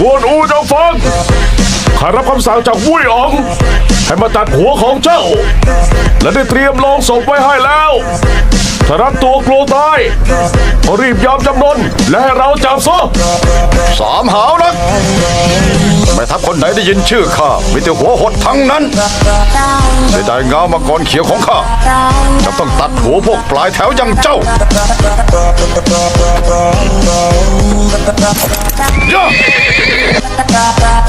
กวนอูจงฟังข้ารับคำสั่งจากวุ้ยอ๋องให้มาตัดหัวของเจ้า และได้เตรียมโลงศพไว้ให้แล้วถ้ารักตัวกลัวตายก็รีบยอมจำนนและให้เราจับซะสามหาวนะไม่ทัพคนไหนได้ยินชื่อข้ามีแต่หัวหดทั้งนั้นเสียดายเงามาก่อนเขียวของข้าจะต้องตัดหัวพวกปลายแถวอย่างเจ้า Go!